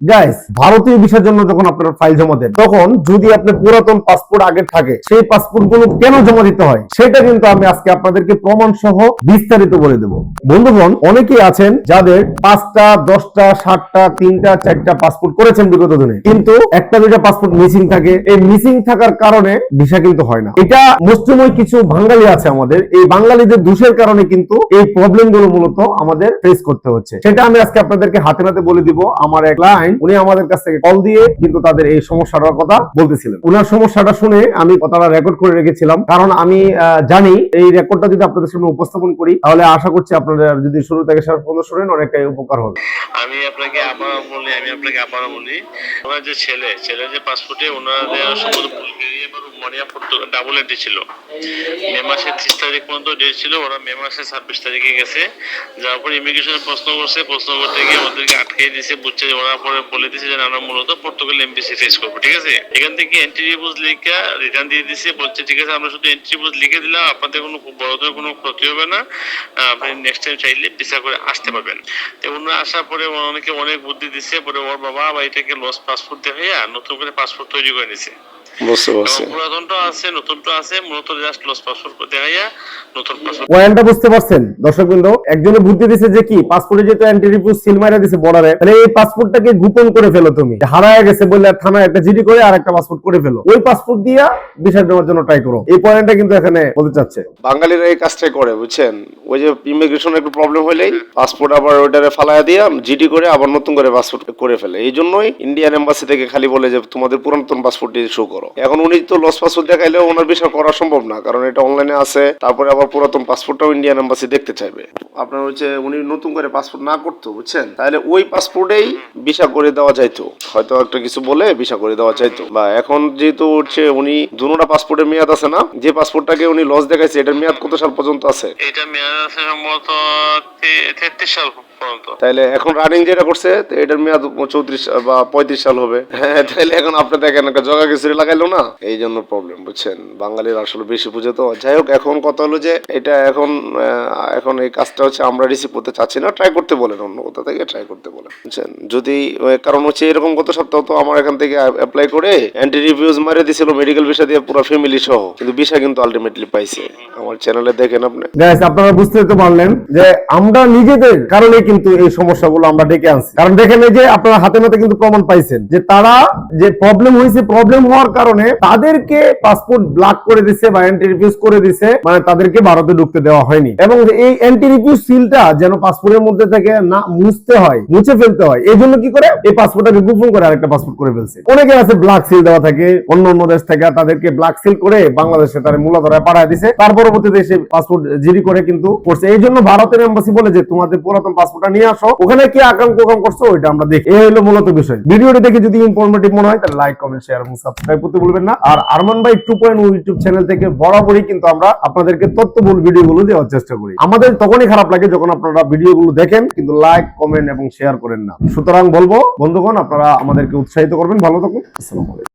Guys ভারতীয় ভিসার জন্য যখন আপনারা ফাইল জমা দেন, তখন যদি পুরাতন পাসপোর্ট থাকে, সেই পাসপোর্টগুলো কেন জমা দিতে হয়, সেটা কিন্তু আমি আজকে আপনাদেরকে প্রমাণ সহ বিস্তারিত বলে দেব। বন্ধুগণ, অনেকেই আছেন যাদের পাঁচটা, দশটা, সাতটা, তিনটা, চারটা পাসপোর্ট করেছেন বিগত দিনে। কিন্তু একটা, দুইটা পাসপোর্ট মিসিং থাকে। এই মিসিং থাকার কারণে ভিসা কিন্তু হয় না। এটা মুসলিমই কিছু বাঙালি আছে আমাদের। এই বাঙালিদের দোষের কারণে কিন্তু এই প্রবলেমগুলো মূলত আমাদের ফেস করতে হচ্ছে। সেটা আমি আজকে আপনাদেরকে হাতে নাতে বলে দিব। আমার এক লাইন উনি আমাদের কাছ থেকে কল দিয়ে কিন্তু তাদের এই সমস্যাটার কথা বলতেছিলেন। ওনার সমস্যাটা শুনে আমি কথাটা রেকর্ড করে রেখেছিলাম। কারণ আমি জানি এই রেকর্ডটা যদি আপনাদের সামনে উপস্থাপন করি তাহলে আশা করছি আপনারা যদি শুরু থেকে শেষ পর্যন্ত শুনেন অনেকটাই উপকার হবে। আমি আপনাকে আবারও বলি আমি আপনাকে আবারও বলি ওনার যে ছেলে ছেলে যে পাসপোর্টে ওনাদের সম্ভবত রুমানিয়া পর্তুগাল ডাবল এন্ট্রি ছিল। মে মাসের ত্রিশ তারিখ পর্যন্ত ডেট ছিল ওরা মে মাসের ছাব্বিশ তারিখে গেছে। যাওয়ার পর ইমিগ্রেশনে প্রশ্ন করছে প্রশ্ন করতে গিয়ে ওদেরকে আটকে দিয়েছে বুঝছে ওরা পরে বলে দিয়েছে যে না, আমরা মূলত পর্তুগাল এমবিসি ফেস করব। ঠিক আছে? এখান থেকে এন্ট্রি বুঝ লিখে রিটার্ন দিয়ে দিছে বলছে ঠিক আছে আমরা শুধু এন্ট্রি বুঝ লিখে দিলাম আপনাদের কোনো বড় কোনো ক্ষতি হবে না। আপনি নেক্সট টাইম চাইলে ভিসা করে আসতে পারবেন। তো ওনারা আসার পরে অনেকে অনেক বুদ্ধি দিচ্ছে পরে ওর বাবা বা এটাকে লস পাসপোর্ট দিয়ে নতুন করে পাসপোর্ট তৈরি করে নিছে। বুঝতে পারছি। পুরাতনটা আছে নতুনটা আছে মূলত জাস্ট লস পাসপোর্ট দেখাইয়া নতুন পাসপোর্ট পয়েন্টটা বুঝতে পারছেন দর্শক একজনে বুদ্ধি দিছে যে কি পাসপোর্টে যেহেতু অ্যান্টি রিপিউজ সিল মারা দিছে বর্ডারে তাহলে এই পাসপোর্টটাকে গোপন করে ফেলো তুমি। হারায় গেছে বলে থানায় একটা জিডি করে আর একটা পাসপোর্ট করে ফেলো। ওই পাসপোর্ট দিয়া বিষয় নেওয়ার জন্য ট্রাই করো। এই পয়েন্টটা কিন্তু এখানে বলতে চাচ্ছে। বাঙালিরা এই কাজটাই করে বুঝছেন? ওই যে ইমিগ্রেশন একটু প্রবলেম হলেই পাসপোর্ট আবার ওইটারে ফালাইয়া দিয়ে জিডি করে আবার নতুন করে পাসপোর্ট করে ফেলে। এই জন্যই ইন্ডিয়ান এম্বাসি থেকে খালি বলে যে তোমাদের পুরাতন পাসপোর্ট দিয়ে শো করো। এখন উনি তো লস পাসপোর্ট দেখাইলেও ওনার বিষয় করা সম্ভব না কারণ এটা অনলাইনে আছে তারপরে আবার পুরাতন পাসপোর্টটাও ইন্ডিয়ান এম্বাসি দেখতে চাইবে। আপনার হচ্ছে উনি নতুন করে পাসপোর্ট না করতো বুঝছেন? তাহলে ওই পাসপোর্টেই ভিসা করে দেওয়া যাইতো। হয়তো একটা কিছু বলে ভিসা করে দেওয়া যাইতো। বা এখন যেহেতু হচ্ছে উনি দুটা পাসপোর্টের মেয়াদ আছে না যে পাসপোর্টটাকে উনি লস দেখাইছে এটার মেয়াদ কত সাল পর্যন্ত আছে? এটা মেয়াদ আছে সম্ভবত তেত্রিশ সাল। তাইলে এখন রানিং যেটা করছে এটার মেয়াদ চৌত্রিশ বা পঁয়ত্রিশ সাল হবে। হ্যাঁ তাইলে এখন আপনি দেখেন একটা জগা খিচুড়ি লাগাইলো না? এই জন্য প্রবলেম বুঝছেন? বাঙালির আসলে বেশি বুঝে তো। যাই হোক এখন কথা হলো যে এটা এখন এখন এই কাজটা হচ্ছে আমরা রিসিভ করতে চাচ্ছি না। ট্রাই করতে বলেন অন্য কোথা থেকে ট্রাই করতে বলেন বুঝছেন? যদি কারণ হচ্ছে এরকম গত সপ্তাহ তো আমার এখান থেকে অ্যাপ্লাই করে অ্যান্টি রিভিউজ মারে দিছিল মেডিকেল ভিসা দিয়ে পুরো ফ্যামিলি সহ। কিন্তু ভিসা কিন্তু আলটিমেটলি পাইছে। আমার চ্যানেলে দেখেন আপনি। আপনারা বুঝতে তো পারলেন যে আমরা নিজেদের কারণে কিন্তু এই সমস্যাগুলো আমরা ডেকে আনছি। কারণ দেখেন এই যে আপনারা হাতে নাতে কিন্তু প্রমাণ পাইছেন যে তারা যে প্রবলেম হয়েছে প্রবলেম হওয়ার কারণে তাদেরকে পাসপোর্ট ব্লক করে দিছে বা অ্যান্টি রিফিউজ করে দিছে মানে তাদেরকে ভারতে ঢুকতে দেওয়া হয়নি। এবং এই অ্যান্টি রিফিউজ সিলটা যেন পাসপোর্টের মধ্যে থেকে না মুছতে হয়, মুছে ফেলতে হয়, এই জন্য কি করে? এই পাসপোর্টটাকে গোপন করে আরেকটা পাসপোর্ট করে ফেলছে। অনেকে আছে ব্ল্যাক সিল দেওয়া থাকে, অন্য অন্য দেশ থেকে তাদেরকে ব্ল্যাক সিল করে বাংলাদেশে তারা মূলাধারায় পাঠায় দিছে। তার পরবর্তীতে সে পাসপোর্ট জিডি করে কিন্তু করছে। এই জন্য ভারতের এম্বাসি বলে যে তোমাদের পুরাতন পাসপোর্টটা নিয়ে আসো। ওখানে কি আকাম কোকাম করছ? ওইটা আমরা দেখি। এই হলো মূলত বিষয়। ভিডিওটি দেখে যদি ইনফরমেটিভ মনে হয়, তাহলে লাইক কমেন্ট শেয়ার এবং সাবস্ক্রাইব করতে ভুলবেন না। আর আরমান ভাই টু পয়েন্ট ইউটিউব চ্যানেল থেকে বরাবরই কিন্তু আমরা আপনাদেরকে তথ্যবহুল ভিডিওগুলো দেওয়ার চেষ্টা করি। আমাদের তখনই খারাপ লাগে যখন আপনারা ভিডিওগুলো দেখেন, কিন্তু লাইক কমেন্ট এবং শেয়ার করেন না। সুতরাং বলব, বন্ধুগণ, আপনারা আমাদেরকে উৎসাহিত করবেন। ভালো থাকুন। আসসালামু আলাইকুম।